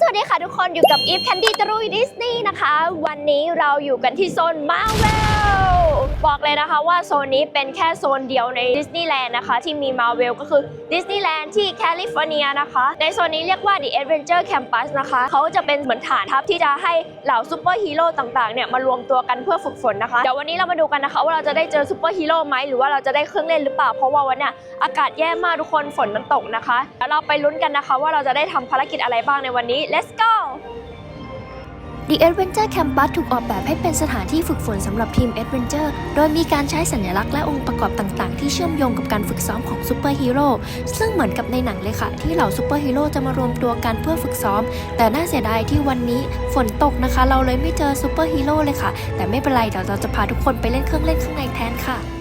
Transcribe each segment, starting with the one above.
สวัสดีค่ะทุกคนอยู่กับอีฟแคนดี้ตรุยดิสนีย์นะคะ วันนี้เราอยู่กันที่โซนมาเวล บอกเลยนะคะว่าโซนนี้เป็นแค่โซนเดียวในดิสนีย์แลนด์นะคะที่มีมาเวลก็คือดิสนีย์แลนด์ที่แคลิฟอร์เนียนะคะ ในโซนนี้เรียกว่า The Adventure Campus นะคะเขาจะเป็นเหมือนฐานทัพที่จะให้เหล่าซูเปอร์ฮีโร่ต่างๆเนี่ยมารวมตัวกันเพื่อฝึกฝนนะคะ เดี๋ยววันนี้เรามาดูกันนะคะ ว่าเราจะได้เจอซูเปอร์ฮีโร่ไหมหรือว่าเราจะได้เครื่องเล่นหรือเปล่า เพราะว่าวันนี้อากาศแย่มากทุกคนฝนมันตกนะคะแล้วเราไปลุ้นกันนะคะ ว่าเราจะได้ทำภารกิจอะไรบ้างในวันนี้ let's go The Adventure Campus ถูกออกแบบให้เป็นสถานที่ฝึกฝนสำหรับทีม Adventure โดยมีการใช้สัญลักษณ์และองค์ประกอบต่างๆ ที่เชื่อมโยงกับการฝึกซ้อมของซูเปอร์ฮีโร่ซึ่งเหมือนกับในหนังเลยค่ะ ที่เหล่าซูเปอร์ฮีโร่จะมารวมตัวกันเพื่อฝึกซ้อม แต่น่าเสียดายที่วันนี้ฝนตกนะคะ เราเลยไม่เจอซูเปอร์ฮีโร่เลยค่ะ แต่ไม่เป็นไรเดี๋ยวเราจะพาทุกคนไปเล่นเครื่องเล่นข้างในแทนค่ะ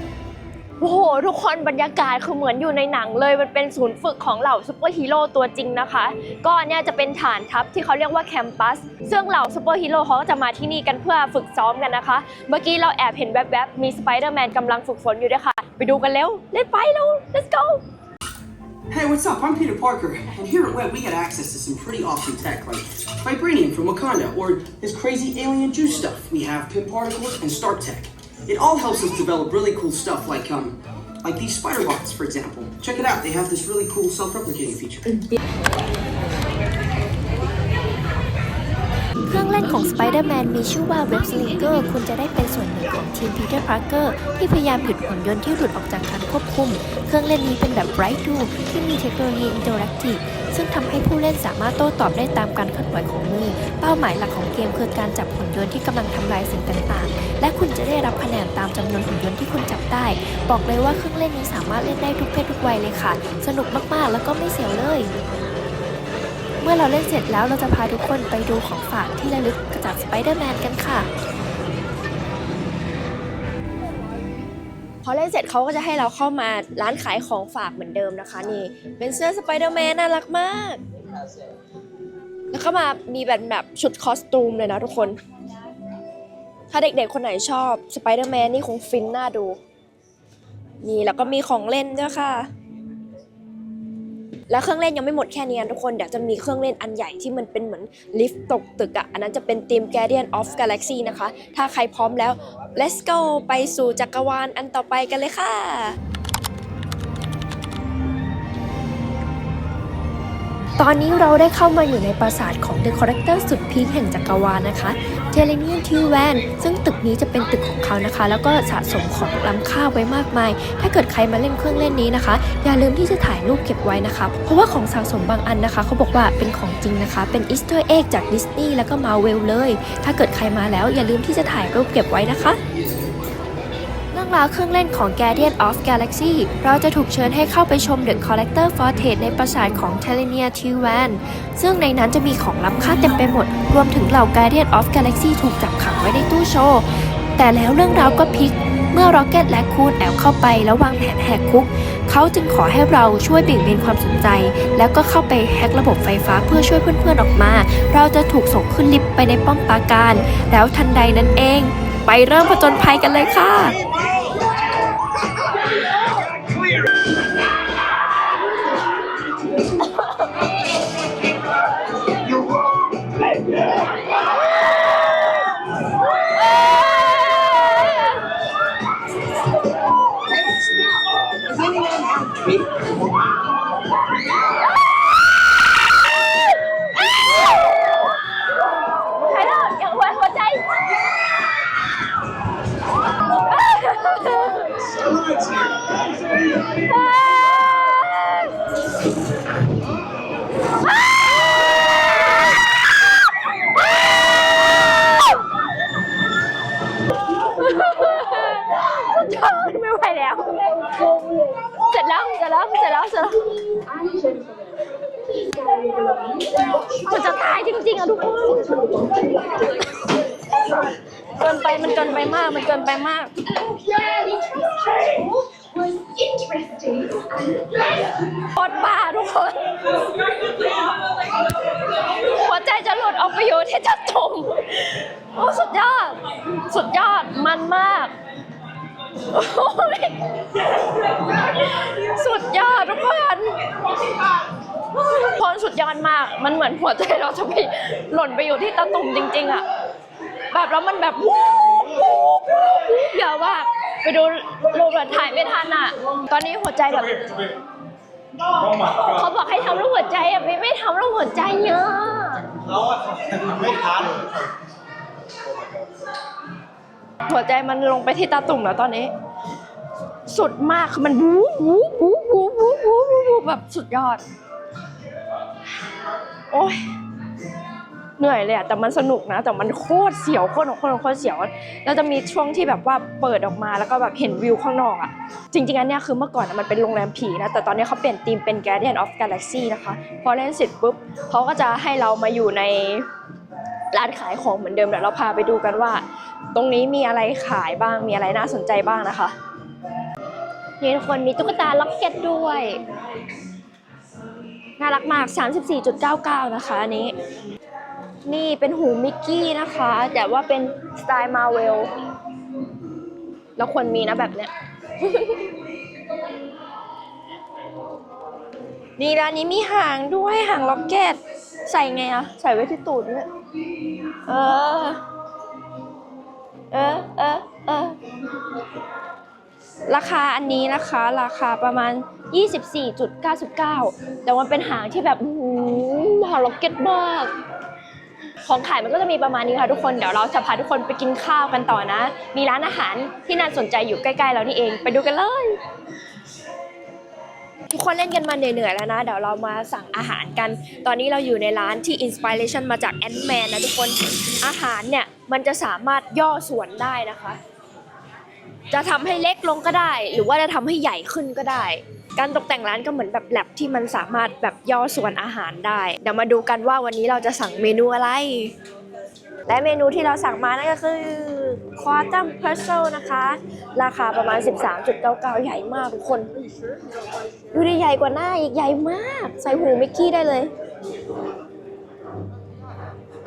โอ้โหทุกคนบรรยากาศคือเหมือนอยู่ในหนังเลยมันเป็นศูนย์ฝึกของเหล่าซูเปอร์ฮีโร่ตัวจริงนะคะ ก็เนี่ยจะเป็นฐานทัพที่เขาเรียกว่าแคมปัสซึ่งเหล่าซูเปอร์ฮีโร่เขาก็จะมาที่นี่กันเพื่อฝึกซ้อมกันนะคะ เมื่อกี้เราแอบเห็นแวบๆมีสไปเดอร์แมนกำลังฝึกฝนอยู่ด้วยค่ะ ไปดูกันเร็วเล่นไปเร็ว let's go Hey, what's up? I'm Peter Parker, and here at Web we get access to some pretty awesome tech, like Vibranium from Wakanda, or this crazy alien juice stuff. We have Pim particles and Stark Tech. It all helps us develop really cool stuff, like um, like these spider bots, for example. Check it out. They have this really cool self-replicating feature. งของ Spider-Man มีชื่อว่า Web Slinger คุณจะได้เป็นส่วนหนึ่งของทีม Peter Parker ที่พยายามหยุดหุ่นยนต์ที่หลุดออกจากการควบคุม เครื่องเล่นนี้เป็นแบบ Bright 2ที่มีเทคโนโลยี Interactive ซึ่งทำให้ผู้เล่นสามารถโต้ตอบได้ตามการเคลื่อนไหวของมือ เป้าหมายหลักของเกมคือการจับหุ่นยนต์ที่กำลังทำลายสิ่งต่างๆ และคุณจะได้รับคะแนนตามจำนวนหุ่นยนต์ที่คุณจับได้ บอกเลยว่าเครื่องเล่นนี้สามารถเล่นได้ทุกเพศทุกวัยเลยค่ะ สนุกมากๆ แล้วก็ไม่เสียวเลย เมื่อเราเล่นเสร็จแล้วเราจะพาทุกคนไปดูของฝากที่ระลึกจากสไปเดอร์แมนกันค่ะ พอเล่นเสร็จเขาก็จะให้เราเข้ามาร้านขายของฝากเหมือนเดิมนะคะ นี่เป็นเสื้อสไปเดอร์แมนน่ารักมาก แล้วก็มามีแบบแบบชุดคอสตูมเลยนะทุกคน ถ้าเด็กๆคนไหนชอบสไปเดอร์แมนนี่คงฟินน่าดู นี่แล้วก็มีของเล่นด้วยค่ะ แล้วเครื่องเล่นยังไม่หมดแค่นี้นะทุกคนเดี๋ยวจะมีเครื่องเล่นอันใหญ่ที่มันเป็นเหมือนลิฟต์ตกตึกอะ่ะอันนั้นจะเป็นทีม Guardian of Galaxy นะคะ ถ้าใครพร้อมแล้ว let's go ไปสู่จักรวาลอันต่อไปกันเลยค่ะ ตอนนี้เราได้เข้ามาอยู่ในปราสาทของ The Collector สุดพีคแห่งจักรวาลนะคะ t e l e n i a n t i w a n ซึ่งตึกนี้จะเป็นตึกของเขานะคะ แล้วก็สะสมของล้ำค่าไว้มากมาย ถ้าเกิดใครมาเล่นเครื่องเล่นนี้นะคะ อย่าลืมที่จะถ่ายรูปเก็บไว้นะคะ เพราะว่าของสะสมบางอันนะคะ เขาบอกว่าเป็นของจริงนะคะ เป็นอีสเตอร์เอ็กจากดิสนีย์แล้วก็มาเวลเลย ถ้าเกิดใครมาแล้วอย่าลืมที่จะถ่ายรูปเก็บไว้นะคะ รื่องราวเครื่องเล่นของ Guardian of Galaxy เราจะถูกเชิญให้เข้าไปชม The Collector Fortress ในปราสาทของ t e l e n i a t i w a n ซึ่งในนั้นจะมีของล้ำค่าเต็มไปหมด รวมถึงเหล่า Guardian of Galaxy ถูกจับขังไว้ในตู้โชว์ แต่แล้วเรื่องราวก็พลิก เมื่อ Rocket และคูนแอบเข้าไปแล้ววางแผนแหกคุก เขาจึงขอให้เราช่วยเบี่ยงเบนความสนใจ แล้วก็เข้าไปแฮกระบบไฟฟ้าเพื่อช่วยเพื่อนๆออกมา เราจะถูกส่งขึ้นลิฟต์ไปในป้อมปราการ แล้วทันใดนั้นเอง ไปเริ่มผจญภัยกันเลยค่ะ Oh, wow. เกินไปมันเกินไปมาก มันเกินไปมาก โคตรบ้าทุกคนหัวใจจะหลุดออกไปอยู่ที่จะตุ่มโอ้สุดยอด สุดยอด มันมาก สุดยอดทุกคน พรสุดยอดมาก มันเหมือนหัวใจเราจะไปหล่นไปอยู่ที่ตะตุ่มจริง ๆอะแบบแล้วมันแบบวูบวูบวูบยอะมากไปดูรูปแบบถ่ายไม่ทันอะตอนนี้หัวใจแบบ เขาบอกให้ทำรูปหัวใจอะไม่ไม่ทำรูปหัวใจเยอะเขาอะทำไม่ทันหัวใจมันลงไปที่ตาตุ่มแล้วตอนนี้ สุดมากคือมันวูบวูบวูบวูบวูบวูบวูบแบบสุดยอด โอ้ยเหนื่อยเลยอะแต่มันสนุกนะ แต่มันโคตรเสียวโคตรโคตรโคตรเสียว แล้วจะมีช่วงที่แบบว่าเปิดออกมาแล้วก็แบบเห็นวิวข้างนอกอะจริงๆอันเนี้ยคือเมื่อก่อนอะมันเป็นโรงแรมผีนะ แต่ตอนนี้เขาเปลี่ยนธีมเป็น Guardian of Galaxy นะคะ พอเล่นเสร็จปุ๊บเขาก็จะให้เรามาอยู่ในร้านขายของเหมือนเดิมเดี๋ยวเราพาไปดูกันว่า ตรงนี้มีอะไรขายบ้างมีอะไรน่าสนใจบ้างนะคะนี่ทุกคนมีตุ๊กตาล็อกเก็ตด้วย น่ารักมาก 34.99 นะคะอันนี้ นี่เป็นหูมิกกี้นะคะ แต่ว่าเป็นสไตล์มาเวลแล้วควรมีนะแบบเนี้ย นี่ร้านนี้มีหางด้วยหางล็อกเก็ต ใส่ไงอะใส่ไว้ที่ตูดด้วยเออ เออ เออ เออ ราคาอันนี้นะคะราคาประมาณ 24.99 แต่มันเป็นหางที่แบบอื้อหือล็อกเก็ตมาก ของขายมันก็จะมีประมาณนี้ค่ะทุกคน เดี๋ยวเราจะพาทุกคนไปกินข้าวกันต่อนะ มีร้านอาหารที่น่าสนใจอยู่ใกล้ๆเรานี่เอง ไปดูกันเลย ทุกคนเล่นกันมาเหนื่อยๆแล้วนะ เดี๋ยวเรามาสั่งอาหารกัน ตอนนี้เราอยู่ในร้านที่อินสปิเรชันมาจากแอนด์แมนนะทุกคน อาหารเนี่ยมันจะสามารถย่อส่วนได้นะคะ จะทำให้เล็กลงก็ได้ หรือว่าจะทำให้ใหญ่ขึ้นก็ได้ การตกแต่งร้านก็เหมือนแบบแลบที่มันสามารถแบบย่อส่วนอาหารได้ เดี๋ยวมาดูกันว่าวันนี้เราจะสั่งเมนูอะไร และเมนูที่เราสั่งมานั่นก็คือควอตัมเพรสโซนะคะ ราคาประมาณ 13.99 ใหญ่มากทุกคน ดูดิใหญ่กว่าหน้าอีกใหญ่มาก ใส่หูมิกกี้ได้เลย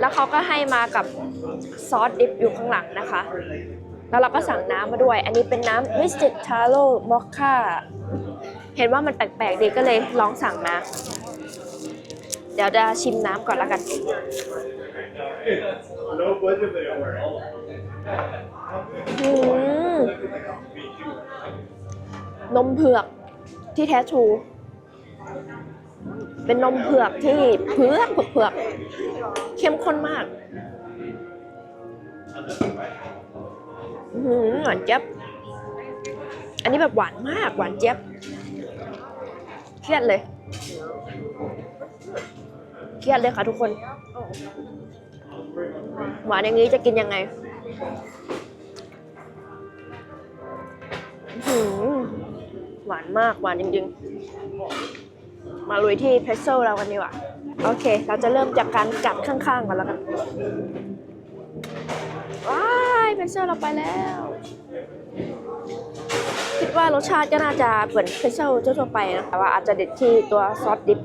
แล้วเขาก็ให้มากับซอสดิปอยู่ข้างหลังนะคะ แล้วเราก็สั่งน้ำมาด้วย อันนี้เป็นน้ำ Mystic Taro Mocha เห็นว่ามันแปลกๆดีก็เลยลองสั่งมา เดี๋ยวจะชิมน้ำก่อนล้วกัน นมเผือกที่แท้ทรูเป็นนมเผือกที่เผือกเผือกเข้มข้นมาก หวานเจี๊ยบ อันนี้แบบหวานมากหวานเจี๊ยบ เครียดเลย เครียดเลยค่ะทุกคน หวานอย่างนี้จะกินยังไงหหวานมากหวานจริงๆ มาลุยที่เพรสโซเรากันดีกว่า โอเค เราจะเริ่มจากการกัดข้างๆก่อนแล้วกันว้า ยเพรสโซเราไปแล้ว คิดว่ารสชาติก็น่าจะเหมือนเพรสโซทั่วไปนะแต่ว่าอาจจะเด็ดที่ตัวซอสดิบ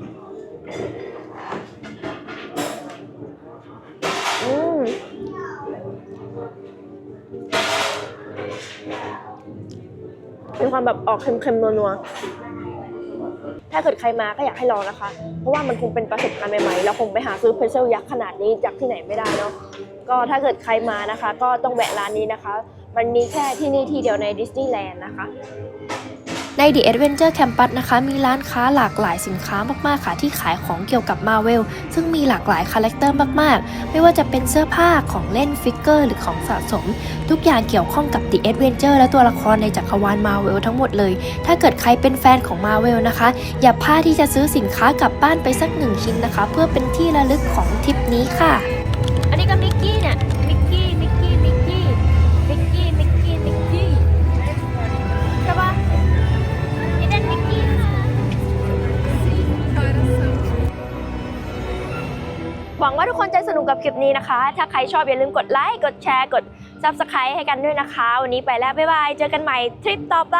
อืมมีความแบบออกเค็มๆนัวๆ ถ้าเกิดใครมาก็อยากให้ลองนะคะ เพราะว่ามันคงเป็นประสบการณ์ใหม่ๆเราคงไปหาซื้อเพรสเซลยักษ์ขนาดนี้จากที่ไหนไม่ได้เนาะก็ถ้าเกิดใครมานะคะ ก็ต้องแวะร้านนี้นะคะ มันมีแค่ที่นี่ที่เดียวในดิสนีย์แลนด์นะคะ ใน The Adventure Campus นะคะ มีร้านค้าหลากหลายสินค้ามากๆค่ะ ที่ขายของเกี่ยวกับ Marvel ซึ่งมีหลากหลายคาแรคเตอร์มากๆ ไม่ว่าจะเป็นเสื้อผ้าของเล่นฟิกเกอร์หรือของสะสม ทุกอย่างเกี่ยวข้องกับ The Adventure และตัวละครในจักรวาล Marvel ทั้งหมดเลย ถ้าเกิดใครเป็นแฟนของ Marvel นะคะ อย่าพลาดที่จะซื้อสินค้ากลับบ้านไปสักหนึ่งชิ้นนะคะ เพื่อเป็นที่ระลึกของทริปนี้ค่ะ อันนี้ก็มิกกี้เนี่ย กกับคลิปนี้นะคะ ถ้าใครชอบอย่าลืมกดไลค์ กดแชร์ กด Subscribe ให้กันด้วยนะคะ วันนี้ไปแล้ว บ๊ายบาย เจอกันใหม่ทริปต่อไป